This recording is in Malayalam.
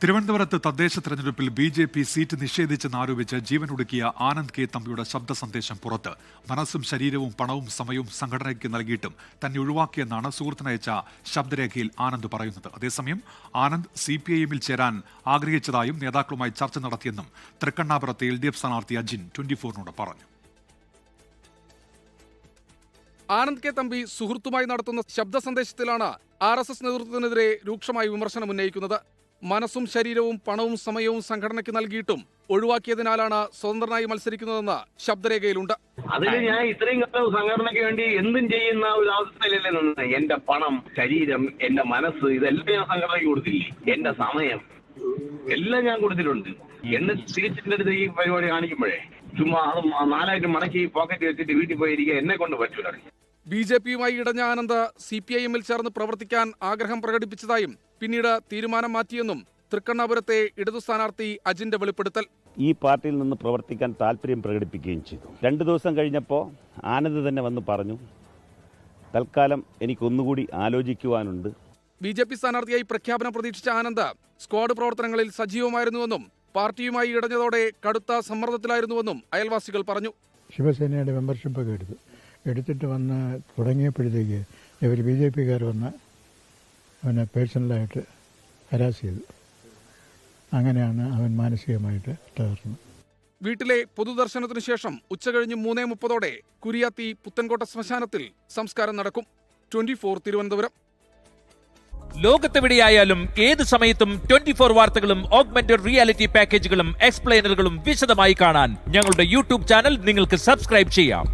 തിരുവനന്തപുരത്ത് തദ്ദേശ തെരഞ്ഞെടുപ്പിൽ ബി ജെ പി സീറ്റ് നിഷേധിച്ചെന്നാരോപിച്ച് ജീവനൊടുക്കിയ ആനന്ദ് കെ തമ്പിയുടെ ശബ്ദ സന്ദേശം പുറത്ത്. മനസ്സും ശരീരവും പണവും സമയവും സംഘടനയ്ക്ക് നൽകിയിട്ടും തന്നെ ഒഴിവാക്കിയെന്നാണ് സുഹൃത്തിനയച്ച ശബ്ദരേഖയിൽ ആനന്ദ് പറയുന്നത്. അതേസമയം ആനന്ദ് സി പി ഐ എമ്മിൽ ചേരാൻ ആഗ്രഹിച്ചതായും നേതാക്കളുമായി ചർച്ച നടത്തിയെന്നും തൃക്കണ്ണാപുരത്തെ എൽ ഡി എഫ് സ്ഥാനാർത്ഥി അജിൻ ട്വന്റി ഫോറിനോട് പറഞ്ഞു. ആനന്ദ് കെ തമ്പി സുഹൃത്തുമായി നടത്തുന്ന ശബ്ദ സന്ദേശത്തിലാണ് ആർ എസ് എസ് നേതൃത്വത്തിനെതിരെ രൂക്ഷമായി വിമർശനം ഉന്നയിക്കുന്നത്. മനസ്സും ശരീരവും പണവും സമയവും സംഘടനയ്ക്ക് നൽകിയിട്ടും ഒഴിവാക്കിയതിനാലാണ് സ്വതന്ത്രനായി മത്സരിക്കുന്നതെന്ന് ശബ്ദരേഖയിലുണ്ട്. അതിൽ ഞാൻ ഇത്രയും കാലം സംഘടനയ്ക്ക് വേണ്ടി എന്തും ചെയ്യുന്ന ഒരു അവസ്ഥയിലല്ലേ നിന്ന്. എന്റെ പണം ശരീരം എന്റെ മനസ്സ് ഇതെല്ലാം ഞാൻ സംഘടനയ്ക്ക് കൊടുത്തില്ലേ? എന്റെ സമയം എല്ലാം ഞാൻ കൊടുത്തിട്ടുണ്ട്. എന്നെ തിരിച്ചിന്റെ അടുത്ത് ഈ പരിപാടി കാണിക്കുമ്പോഴേ. ചുമ്മാ അത് നാലായിട്ട് മടക്കി പോക്കറ്റ് വെച്ചിട്ട് വീട്ടിൽ പോയിരിക്കുക എന്നെ കൊണ്ട് പറ്റൂല ബി ജെ പിയുമായി ഇടഞ്ഞ ആനന്ദ് സി പി ഐ എമ്മിൽ ചേർന്ന് പ്രവർത്തിക്കാൻ ആഗ്രഹം പ്രകടിപ്പിച്ചതായും പിന്നീട് തീരുമാനം മാറ്റിയെന്നും തൃക്കണ്ണാപുരത്തെ ഇടതു സ്ഥാനാർത്ഥി അജിന്റെ വെളിപ്പെടുത്തൽ. ഈ പാർട്ടിയിൽ നിന്ന് പ്രവർത്തിക്കാൻ താല്പര്യം പ്രകടിപ്പിക്കുകയും ചെയ്തു. രണ്ടു ദിവസം കഴിഞ്ഞപ്പോൾ ആനന്ദ് തന്നെ വന്ന് പറഞ്ഞു തൽക്കാലം എനിക്കൊന്നുകൂടി ആലോചിക്കുവാനുണ്ട്. ബി ജെ പി സ്ഥാനാർത്ഥിയായി പ്രഖ്യാപനം പ്രതീക്ഷിച്ച ആനന്ദ് സ്ക്വാഡ് പ്രവർത്തനങ്ങളിൽ സജീവമായിരുന്നുവെന്നും പാർട്ടിയുമായി ഇടഞ്ഞതോടെ കടുത്ത സമ്മർദ്ദത്തിലായിരുന്നുവെന്നും അയൽവാസികൾ പറഞ്ഞു. ശിവസേനയുടെ മെമ്പർഷിപ്പ് ഒക്കെ എടുത്തു. എടുത്തിട്ട് വന്ന് തുടങ്ങിയപ്പോഴത്തേക്ക് ഇവർ ബി ജെ പിക്കാർ വന്ന് അവനെ പേഴ്സണലായിട്ട് ഹരാസ് ചെയ്തു. അങ്ങനെയാണ് അവൻ മാനസികമായിട്ട് തകർന്നത്. വീട്ടിലെ പൊതുദർശനത്തിനു ശേഷം ഉച്ചകഴിഞ്ഞ് മൂന്നേ മുപ്പതോടെ കുരിയാത്തി പുത്തൻകോട്ട ശ്മശാനത്തിൽ സംസ്കാരം നടക്കും. Twenty four Thiruvananthapuram. ലോകത്തെവിടെയായാലും ഏത് സമയത്തും ട്വന്റി ഫോർ വാർത്തകളും ഓഗ്മെന്റഡ് റിയാലിറ്റി പാക്കേജുകളും എക്സ്പ്ലെയിനറുകളും വിശദമായി കാണാൻ ഞങ്ങളുടെ യൂട്യൂബ് ചാനൽ നിങ്ങൾക്ക് സബ്സ്ക്രൈബ് ചെയ്യാം.